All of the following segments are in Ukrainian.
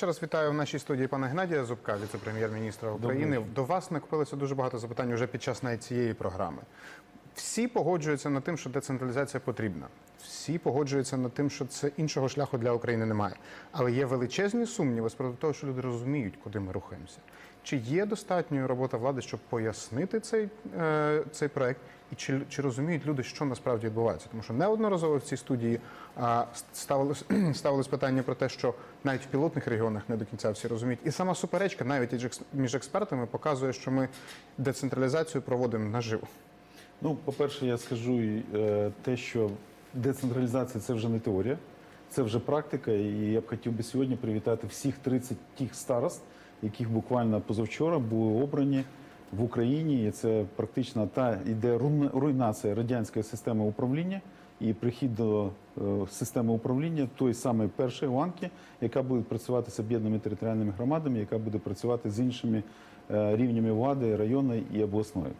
Ще раз вітаю в нашій студії пана Геннадія Зубка, віце-прем'єр-міністра України. До вас накопилося дуже багато запитань вже під час навіть цієї програми. Всі погоджуються над тим, що децентралізація потрібна. Всі погоджуються над тим, що це іншого шляху для України немає. Але є величезні сумніви з приводу того, що люди розуміють, куди ми рухаємося. Чи є достатньою робота влади, щоб пояснити цей, е, цей проект, і чи, чи розуміють люди, що насправді відбувається? Тому що неодноразово в цій студії а, ставилось, ставилось питання про те, що навіть в пілотних регіонах не до кінця всі розуміють. І сама суперечка, навіть між експертами, показує, що ми децентралізацію проводимо наживо. Ну, по-перше, я скажу е, те, що децентралізація це вже не теорія, це вже практика. І я б хотів би сьогодні привітати всіх 30 тих старост, яких буквально позавчора були обрані в Україні. І це практично та іде руйна- руйнація радянської системи управління і прихід до е, системи управління той самої першої ланки, яка буде працювати з об'єднаними територіальними громадами, яка буде працювати з іншими е, рівнями влади районної і обласної.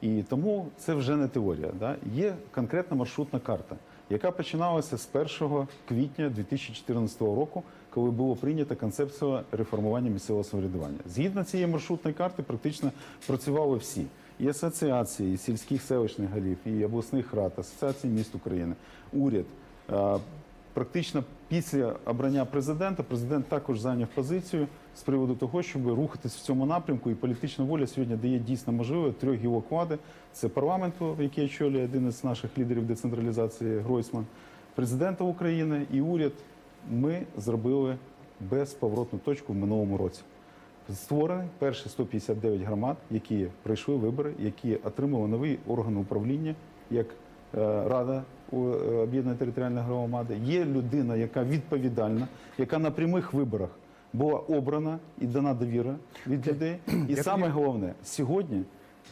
І тому це вже не теорія. Да? Є конкретна маршрутна карта, яка починалася з 1 квітня 2014 року, коли було прийнято концепція реформування місцевого самоврядування. Згідно цієї маршрутної карти, практично працювали всі. І асоціації, і сільських селищних голів, і обласних рад, асоціації міст України, уряд. Практично після обрання президента президент також зайняв позицію з приводу того, щоб рухатись в цьому напрямку. І політична воля сьогодні дає дійсно можливо трьох гілок влади. Це парламенту, який очолює один із наших лідерів децентралізації Гройсман, президента України і уряд. Ми зробили безповоротну точку в минулому році. Створені перші 159 громад, які пройшли вибори, які отримали новий орган управління, як е, Рада е, об'єднаної територіальної громади. Є людина, яка відповідальна, яка на прямих виборах була обрана і дана довіра від людей. І саме головне сьогодні.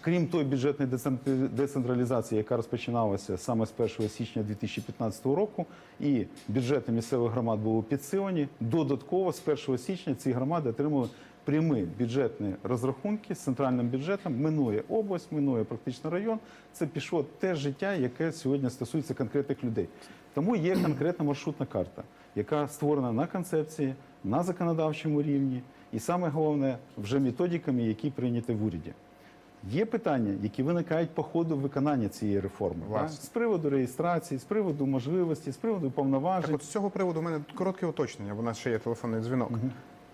Крім тої бюджетної децен- децентралізації, яка розпочиналася саме з 1 січня 2015 року, і бюджети місцевих громад були підсилені. Додатково з 1 січня ці громади отримали прямі бюджетні розрахунки з центральним бюджетом. Минує область, минує практично район. Це пішло те життя, яке сьогодні стосується конкретних людей. Тому є конкретна маршрутна карта, яка створена на концепції, на законодавчому рівні, і саме головне вже методиками, які прийняті в уряді. Є питання, які виникають по ходу виконання цієї реформи? З приводу реєстрації, з приводу можливості, з приводу Так повноважень. от з цього приводу в мене коротке уточнення, бо в нас ще є телефонний дзвінок.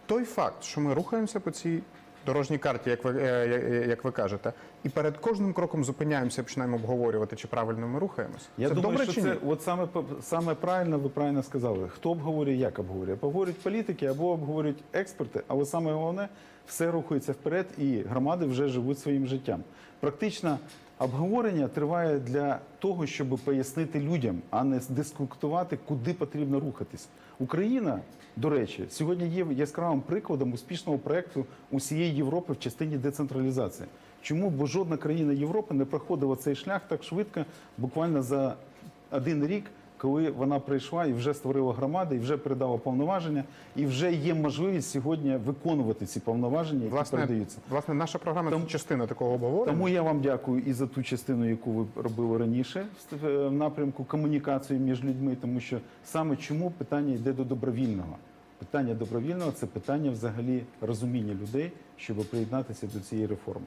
Той факт, що ми рухаємося по цій дорожній карті, як ви, е, е, як ви кажете, і перед кожним кроком зупиняємося починаємо обговорювати, чи правильно ми рухаємося. Я це думаю, добре що чи це ні? от саме саме правильно, ви правильно сказали. Хто обговорює, як обговорює? Обговорюють політики або обговорюють експерти, але саме головне, все рухається вперед, і громади вже живуть своїм життям. Практично обговорення триває для того, щоб пояснити людям, а не дискутувати, куди потрібно рухатись. Україна, до речі, сьогодні є яскравим прикладом успішного проекту усієї Європи в частині децентралізації. Чому? Бо жодна країна Європи не проходила цей шлях так швидко, буквально за один рік, коли вона прийшла і вже створила громади, і вже передала повноваження, і вже є можливість сьогодні виконувати ці повноваження, які Власне, передаються. власне, наша програма це частина такого обговорення. Тому я вам дякую і за ту частину, яку ви робили раніше в напрямку комунікації між людьми, тому що саме чому питання йде до добровільного. Питання добровільного це питання взагалі розуміння людей, щоб приєднатися до цієї реформи.